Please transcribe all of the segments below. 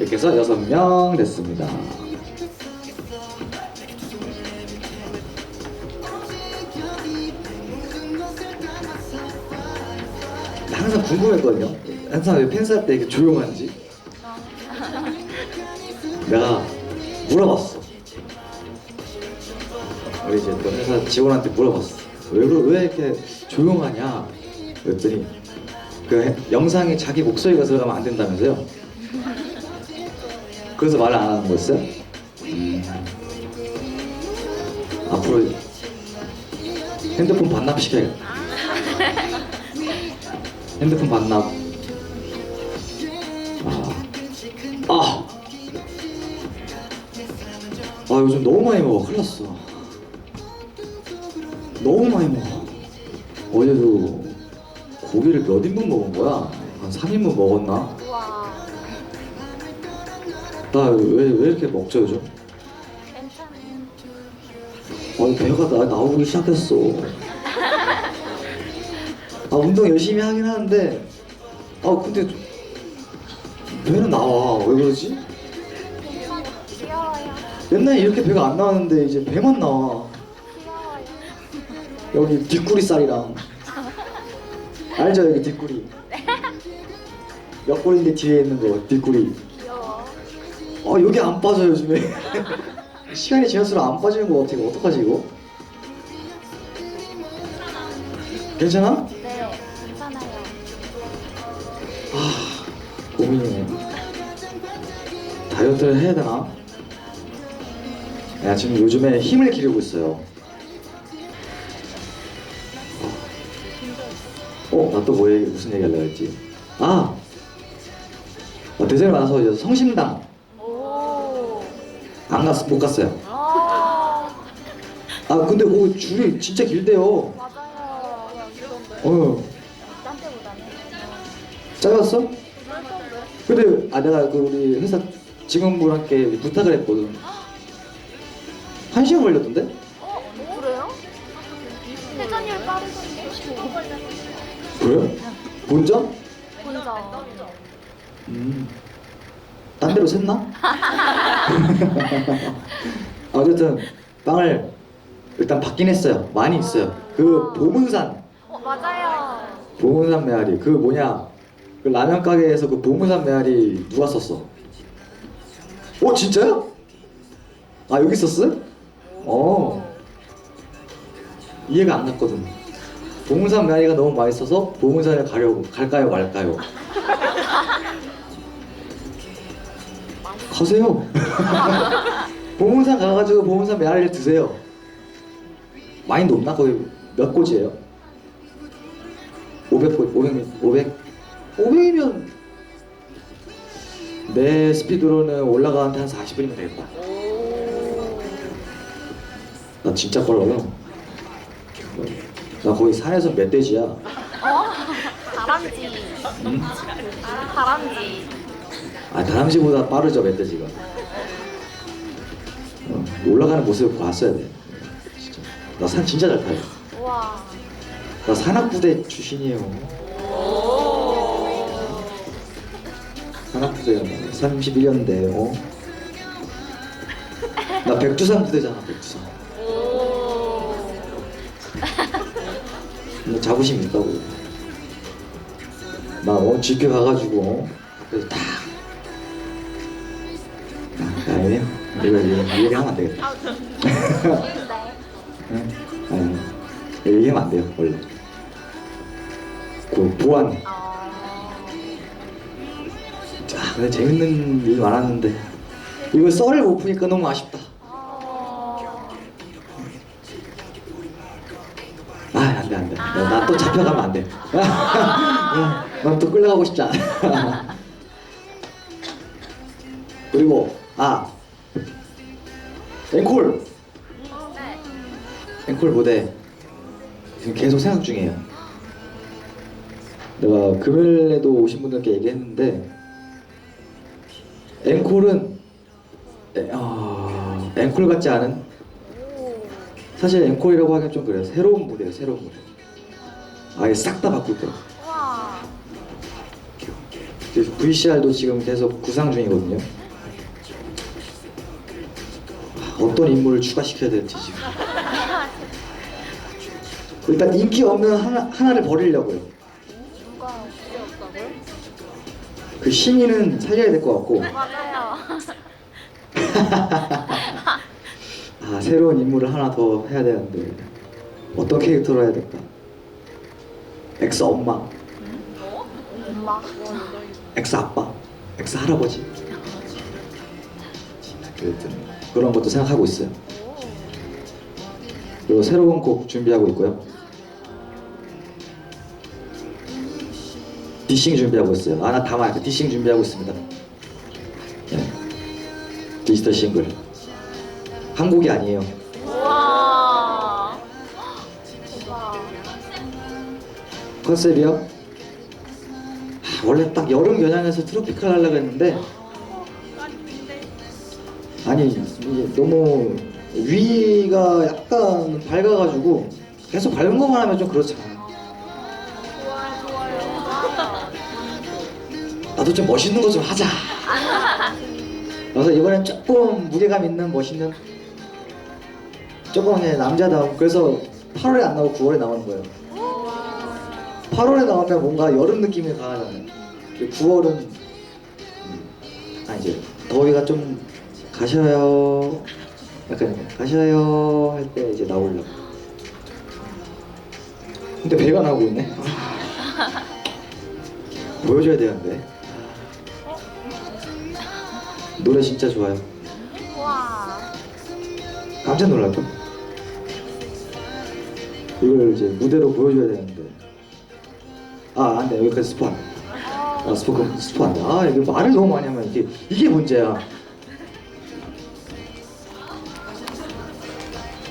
이렇게 해서 여섯 명 됐습니다. 나 항상 궁금했거든요. 항상 왜 팬스 할때 이렇게 조용한지. 내가 물어봤어. 우리 이제 또 회사 직원한테 물어봤어. 왜, 왜 이렇게 조용하냐? 그랬더니 그 해- 영상에 자기 목소리가 들어가면 안 된다면서요? 그래서 말을 안 하는 거였어요? 음. 앞으로 핸드폰 반납시켜야겠다. 핸드폰 반납. 아. 아. 아 요즘 너무 많이 먹어. 큰일 났어. 너무 많이 먹어. 어제도 고기를 몇 인분 먹은 거야? 한 3인분 먹었나? 나 왜 왜 이렇게 먹죠 요즘? 아니 배가 나, 나오기 시작했어. 아 운동 열심히 하긴 하는데 아 근데 배는 나와 왜 그러지? 귀여워요 옛날에 이렇게 배가 안 나왔는데 이제 배만 나와. 귀여워요 여기 뒷구리 살이랑 알죠 여기 뒷구리. 옆구리인데 뒤에 있는 거 뒷구리. 아 여기 안 빠져 요즘에. 시간이 지날수록 안 빠지는 거 어떻게 어떡하지 이거? 괜찮아? 네 괜찮아요 아 고민이네 다이어트를 해야 되나? 야 지금 요즘에 힘을 기르고 있어요 어? 나 또 뭐 얘기 무슨 얘기 하려고 했지? 아! 어, 대전에 와서 성심당 오 안 갔, 못 갔어요 아, 아 근데 거기 줄이 진짜 길대요 맞아요 어딴 때보다는 짧았어? 네. 근데 아 내가 그 우리 회사 직원분한테 부탁을 했거든 한 시간 걸렸던데? 어? 그래요? 회전율 빠르던데? 그래요? 본점? 혼자 음. 딴 데로 샜나? 어쨌든 빵을 일단 받긴 했어요. 많이 있어요. 그 보문산, 어 맞아요 보문산 메아리. 그 뭐냐? 그 라면 가게에서 그 보문산 메아리 누가 썼어? 어 진짜요? 아 여기 있었어? 어 이해가 안 갔거든. 보문산 메아리가 너무 맛있어서 보문산에 가려고 갈까요 말까요? 가세요. 보문산 가가지고 보문산 메아리를 드세요. 많이 높나? 거기 몇 고지예요? 500고 500 500 500이면 내 스피드로는 올라가는데 한 40분이면 되겠다. 나 진짜 빨라요. 나 거기 산에서 멧돼지야. 어? 다람쥐 다람쥐 아 다람쥐보다 빠르죠 멧돼지가. 어, 올라가는 모습을 봤어야 돼. 진짜. 나 산 진짜 잘 타요. 나 산악부대 출신이에요. 산악부대가 31년대 어? 나 백두산 부대잖아 백두산. 너 자부심 있다고. 나 어, 집회 가가지고 어? 그래서 딱. 아, 아니에요. 이거 이거 얘기하면 안 되겠다. 아 응? 아니, 얘기하면 안 돼요 원래. 그 보안. 아 자, 근데 재밌는 일이 많았는데 이거 썰을 못 푸니까 너무 아쉽다. 어... 아, 안 돼, 안 돼. 나 또 잡혀가면 안 돼. 난 또 끌려가고 싶지 않아. 그리고 아 앵콜 네 앵콜 무대 지금 계속 생각 중이에요. 내가 금요일에도 오신 분들께 얘기했는데 앵콜은 에, 아, 앵콜 같지 않은 오 사실 앵콜이라고 하기엔 좀 그래요. 새로운 무대예요, 새로운 무대. 아예 싹 다 바꿀 그래서 VCR도 지금 계속 구상 중이거든요. 어떤 인물을 추가시켜야 될지 지금. 일단 인기 없는 하나, 하나를 버리려고요. 누가 없다고요? 그 신인은 살려야 될 것 같고 맞아요. 아 새로운 인물을 하나 더 해야 되는데 어떤 캐릭터로 해야 될까? 엑스 엄마, 엄마. 엑스 아빠, 엑스 할아버지. 어쨌든 그런 것도 생각하고 있어요. 그리고 새로운 곡 준비하고 있고요. 디싱 준비하고 있어요. 아나 담아야 돼. 디싱 준비하고 있습니다. 네. 디지털 싱글. 한 곡이 아니에요. 컨셉이요? 아, 원래 딱 여름 겨냥해서 트로피칼 하려고 했는데 아니 이게 너무 위가 약간 밝아가지고 계속 밝은 것만 하면 좀 그렇잖아. 나도 좀 멋있는 거 좀 하자 그래서 이번엔 조금 무게감 있는 멋있는 조금 그냥 남자다운 그래서 8월에 안 나오고 9월에 나오는 거예요 8월에 나오면 뭔가 여름 느낌이 강하잖아요. 9월은 음, 아 이제 더위가 좀 가셔요. 약간 가셔요 할 때 이제 나오려고. 근데 배가 나오고 있네. 보여줘야 되는데. 노래 진짜 좋아요. 깜짝 놀랄걸? 이걸 이제 무대로 보여줘야 되는데. 아, 안 돼. 여기까지 스포 안 돼. 아, 스포, 스포 안 돼. 아, 이거 말을 너무 많이 하면 이게, 이게 문제야.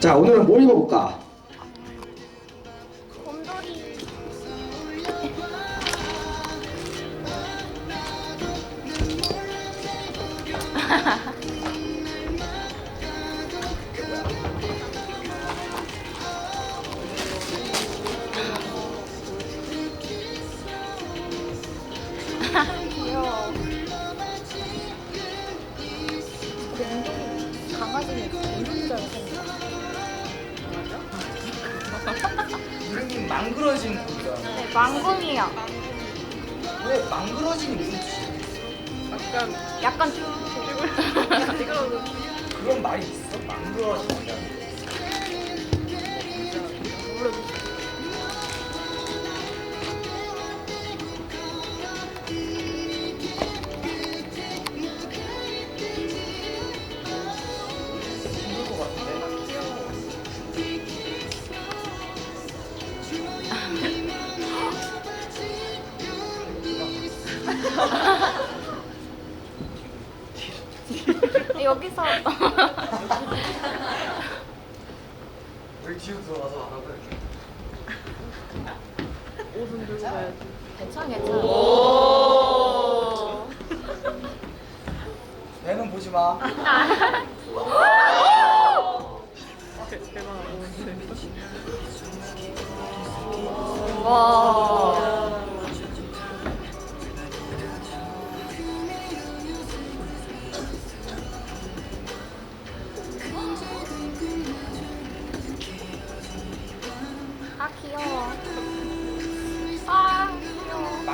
자, 오늘은 뭘 입어볼까? 곰돌이.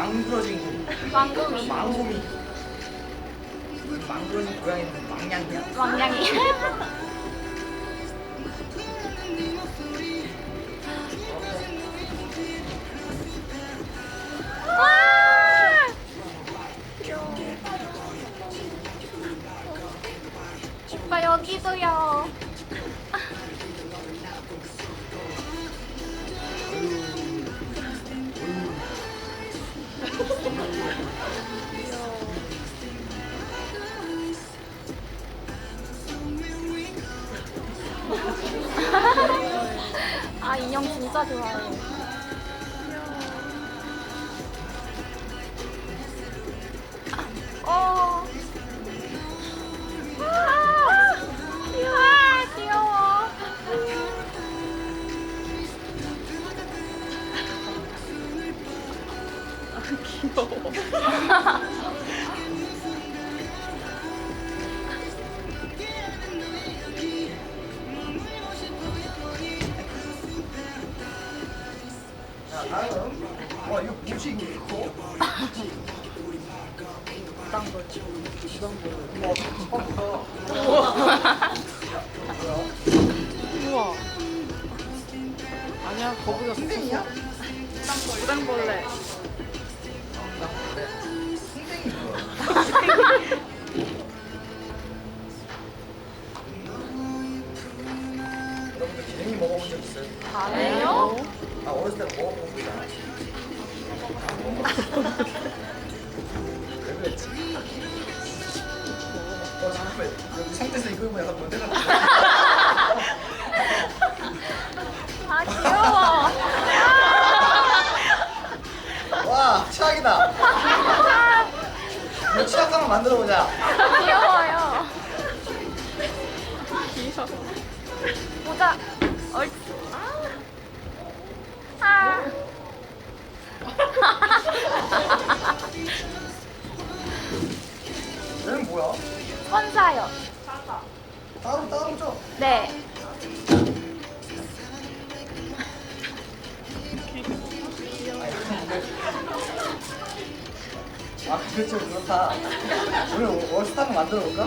망그러진 고 망고미. 망고미. 망그러진 고양이는 망냥이야? 왕냥이. 와! 귀여워. 오빠 여기도요. 인형 진짜 좋아해요. 네. 아 그렇죠 그렇다 오늘 월스타 한번 만들어 볼까?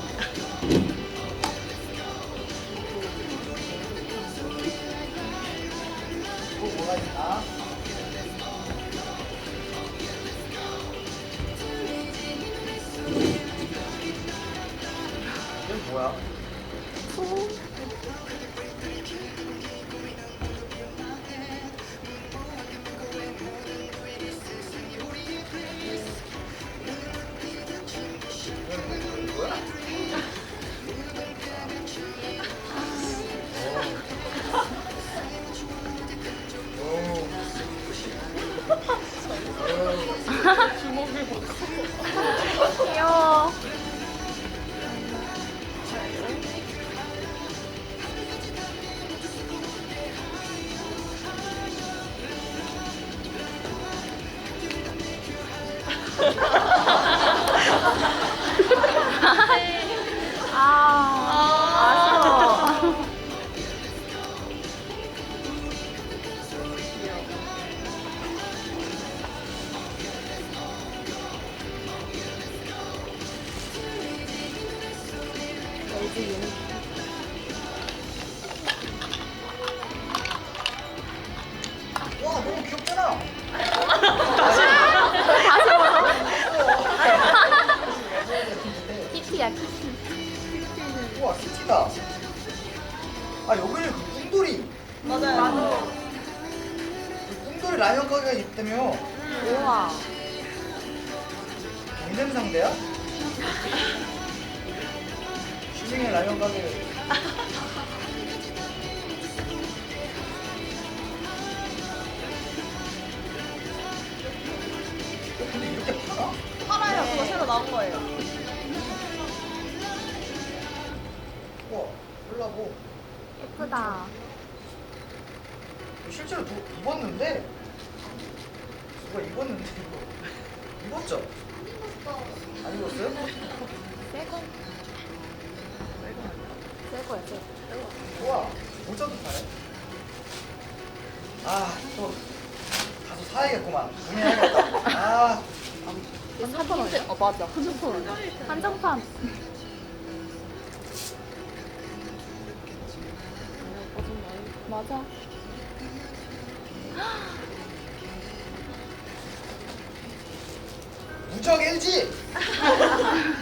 아 여기는 그 꿈돌이. 맞아요. 그 꿈돌이 라면 가게가 있다며. 우와. 경쟁 상대야? 시중에 라면 가게. 어, 근데 이렇게 파나? 팔아요. 그거 새로 나온 거예요. 우와 몰라고. 예쁘다. 실제로 누, 입었는데 누가 입었는데 이거 입었죠? 안 입었어요? 새거. 새거야, 새거. 우와 모자도 파네 아또 가서 사야겠구만 구매해야겠다 아 한정판? 어, 맞아. 한정판. 한정판. 맞아. 무적 LG 무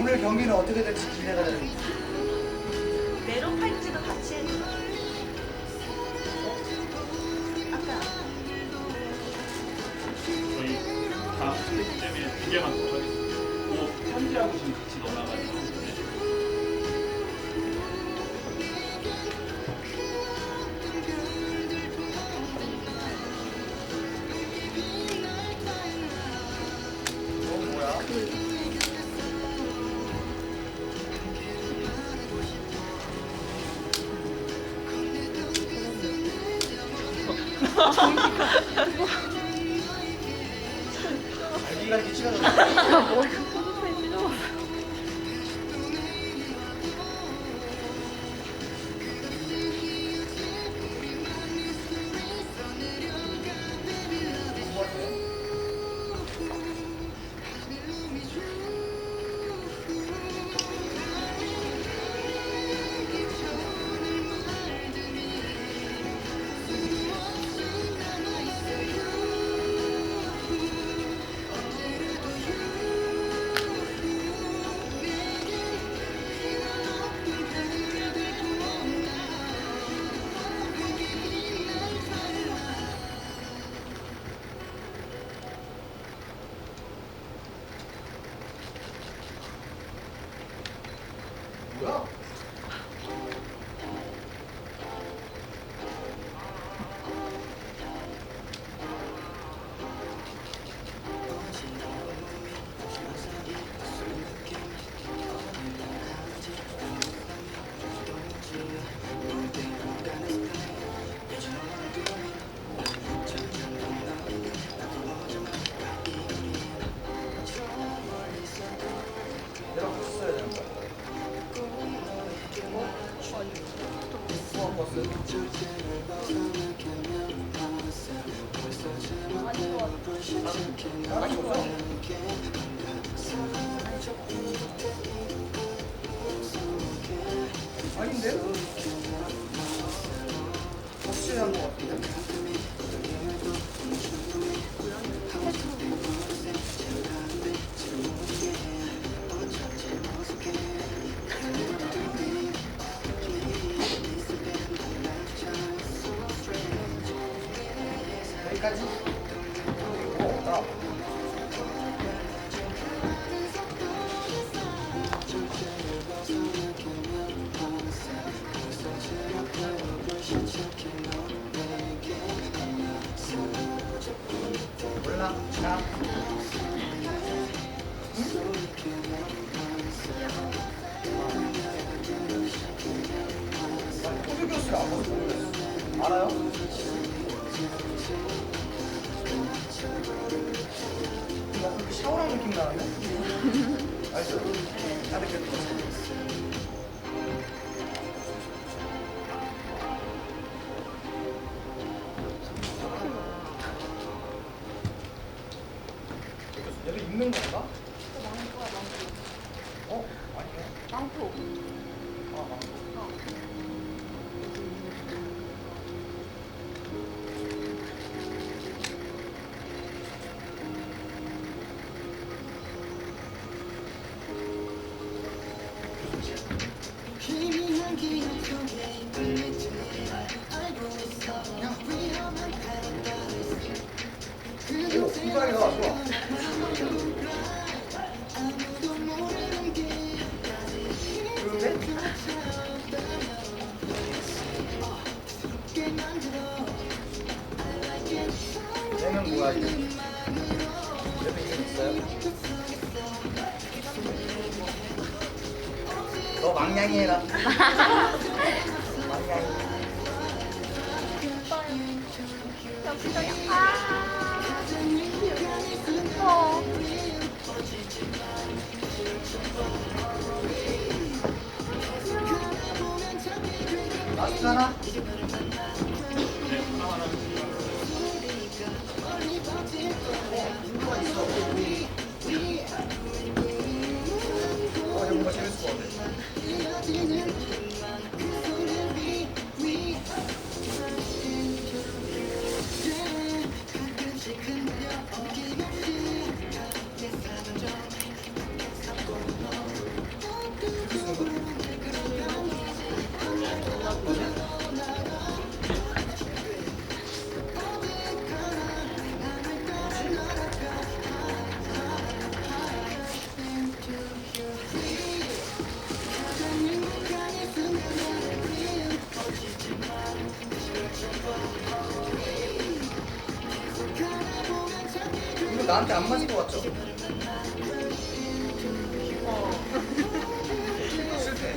경기는 어떻게 될지 기대가 됩니다. 메론 팔찌도 같이 해줘. 아까 저희 다음 스케줄 때문에 두 개만 더 하겠습니다. 그 편지하고 지금 같이 넣어놔가지고. 알기가 이렇게 치가졌어. 샤워하는 느낌 나는데? 알죠? 다들 그 너 망냥이 해라. 망냥이. 어. 라스트 하나? 어, 나한테 안 맞을 것 같죠? 어. 실패.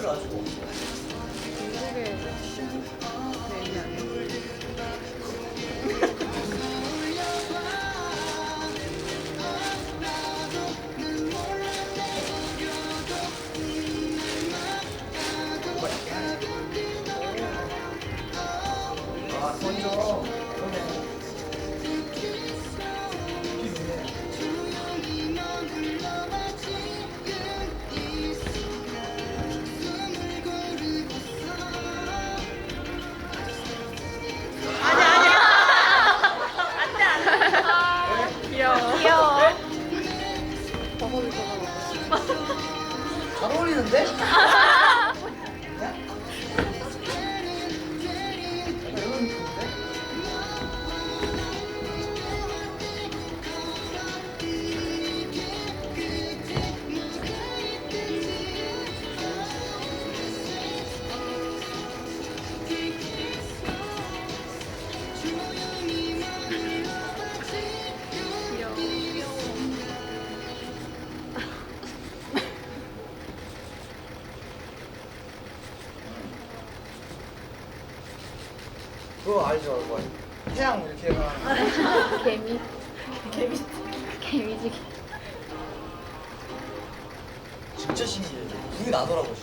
줄 아시고. 중국의 메인 아니야? 알죠? 그거 태양 이렇게 해서 개미. 개미. 개미지. 진짜 신기해. 눈이 나더라고.